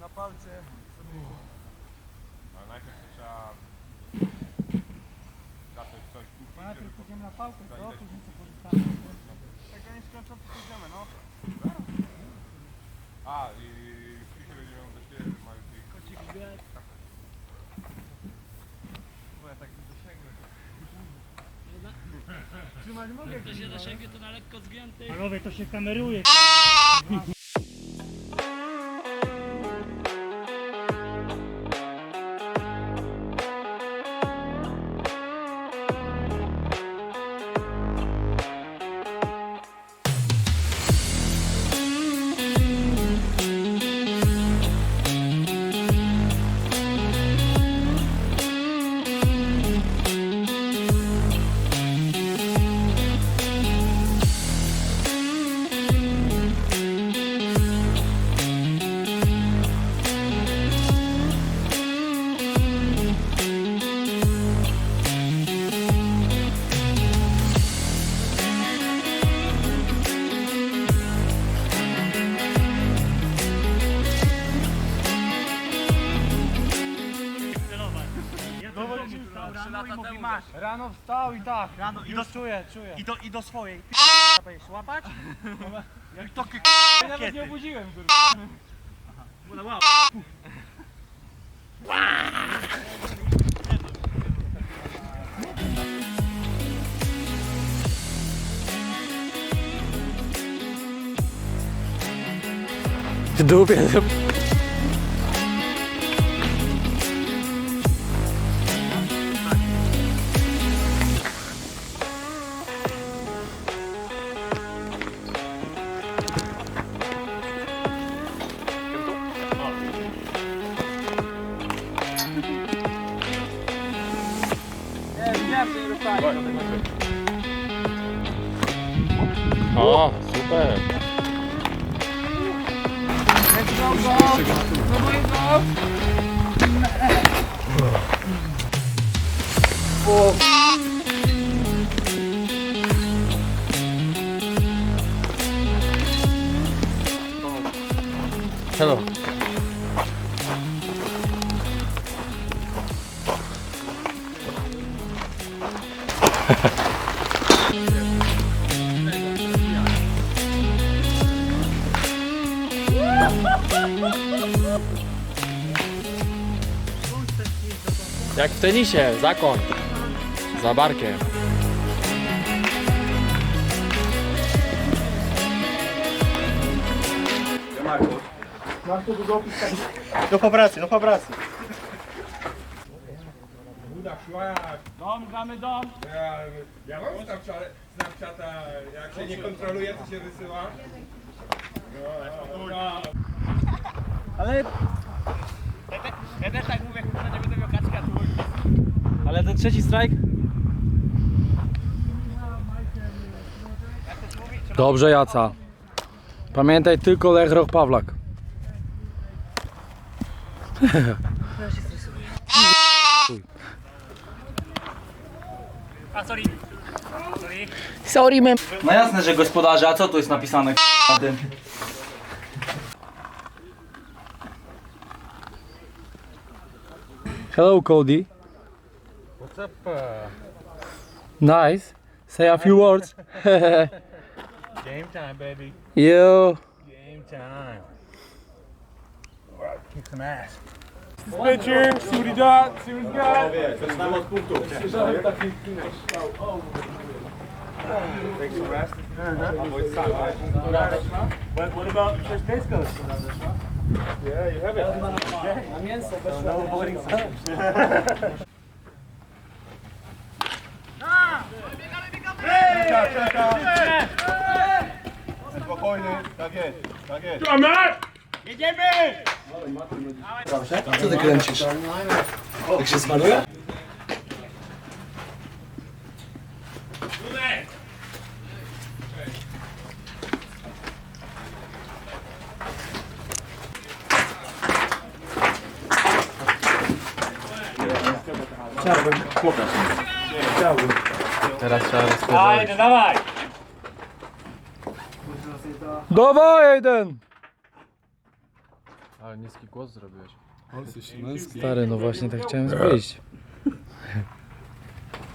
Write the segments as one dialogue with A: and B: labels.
A: na palce sobie
B: Ale najpierw to trzeba zacząć coś kupić, żeby po-
C: Idziemy na pałkę,
B: co?
C: Później co pozostanie.
A: jak oni skończą, to pójdziemy, no.
B: A, i Krzysiu będzie miał też wie, że mają tych
C: Kocik.
A: Bo ja tak nie dosięgnę.
C: Trzymać mogę.
D: Jak to się dosięgnie, to na lekko zgięty.
C: Panowie, to się kameruje. Rano wstał i tak.
A: Rano i do,
C: Czuję, czuję.
A: i do, i do swojej. Będziesz łapać? Jak to k***.
C: Ja nawet nie obudziłem, kurwa.
A: No.
E: W dupie. O, super. Hello. Jak w tenisie, zakon. Za barkiem.
A: Do popracy, do popracy.
B: Szlak.
C: Dom, gramy dom.
B: Ja, ja mam Snapchata, Snapchata, jak się nie kontroluje, to się wysyła. No, no, no.
A: Ale... Ja też tak mówię, że nie będę miał kaczka tu.
E: Ale ten trzeci strajk? Dobrze, Jaca. Pamiętaj tylko Lech Roch Pawlak.
C: A sorry. Sorry.
E: Sorry, mem.
F: No jasne, że gospodarze, a co tu jest napisane k***a, tym?
E: Hello, Cody.
B: What's up? Uh,
E: Nice. Say a few words.
B: game time, baby.
E: you.
B: Game time. Kick some ass.
A: Pitcher, see what he got, see what he's got. What, what about first base coach?
B: Yeah, you have it.
A: No avoiding
B: Spokojny, tak jest, tak jest.
E: Co ty kręcisz? Jak się smaruje? Teraz trzeba rozpoznać.
C: Ajde, dawaj.
E: Dawaj, jeden!
G: Ale niski głos zrobiłeś.
H: Stary, no właśnie tak chciałem zrobić.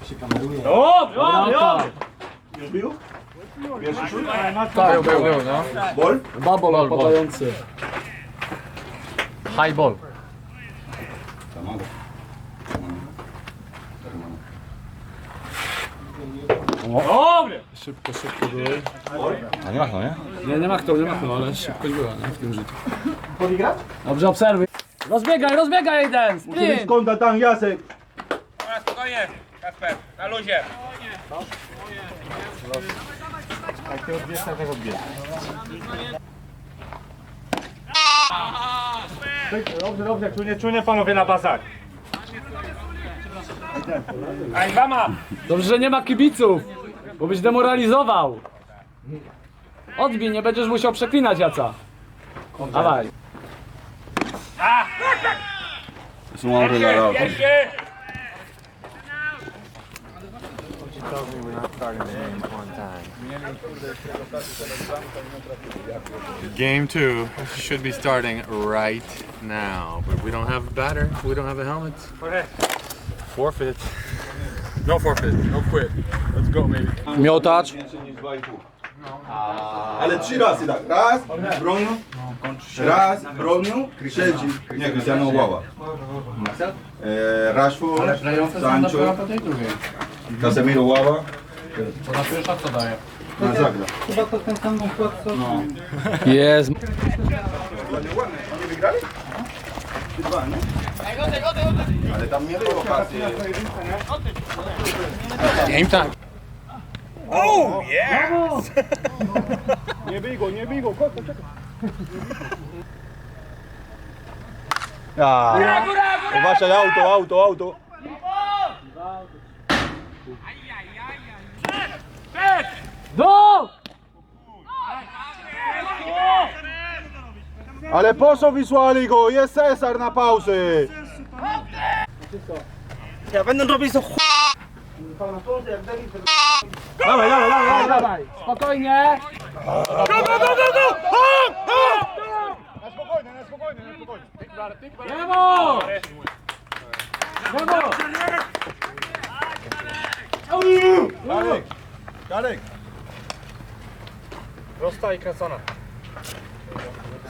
C: Dobrze, dobrze, dobrze.
G: Tak, był, był, no.
E: Bol?
H: Babol
G: Bol, bol.
H: opadający.
G: High ball.
C: Dobry.
H: Szybko, szybko było.
F: A nie machnął, nie?
H: Nie, nie machnął, nie machnął, ale szybkość była, nie? W tym życiu. Dobrze, obserwuj. Rozbiegaj, rozbiegaj jeden! Sprint!
A: Konta tam, Jacek.
B: A, spokojnie, Kasper, na luzie.
C: Dobrze, dobrze, czunie, czunie panowie na bazar. Hańba ma.
H: Dobrze, że nie ma kibiców, bo byś demoralizował. Odbij, nie będziesz musiał przeklinać Jaca. Dawaj.
B: Pierwszy.
G: Game two should be starting right now, but we don't have a batter. We don't have a helmet. Forfeit. No forfeit. No quit. Let's go, maybe.
H: Miotacz.
A: Ale trzy razy tak. Raz, bronią. Raz, bronią. Siedzi. Nie, Cristiano Ława. E, Rashford, Sancho, Casemiro Ława.
G: To na pierwsza co daje?
A: Na zagra.
H: Jest.
A: Ładnie, ładnie. Oni wygrali? Czy dwa, nie? Ale tam mieli okazję.
G: Game time.
A: Nie bij go, nie bij go. Kota, czekaj. Uważaj, auto, auto, auto.
H: Do!
A: Ale po co wysłali go? Jest Cesar na pauzy. Ja będę robić to Dawaj, dawaj, dawaj, dawaj.
H: Spokojnie.
A: Na spokojnie, na spokojnie, na spokojnie.
H: Lewo! Lewo!
A: Darek, Darek.
C: Prosta i kręcona.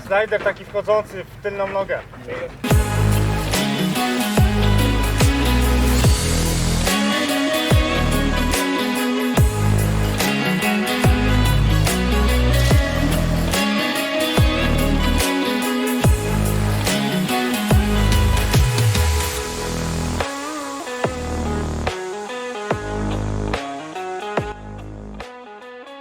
C: Snyder taki wchodzący w tylną nogę.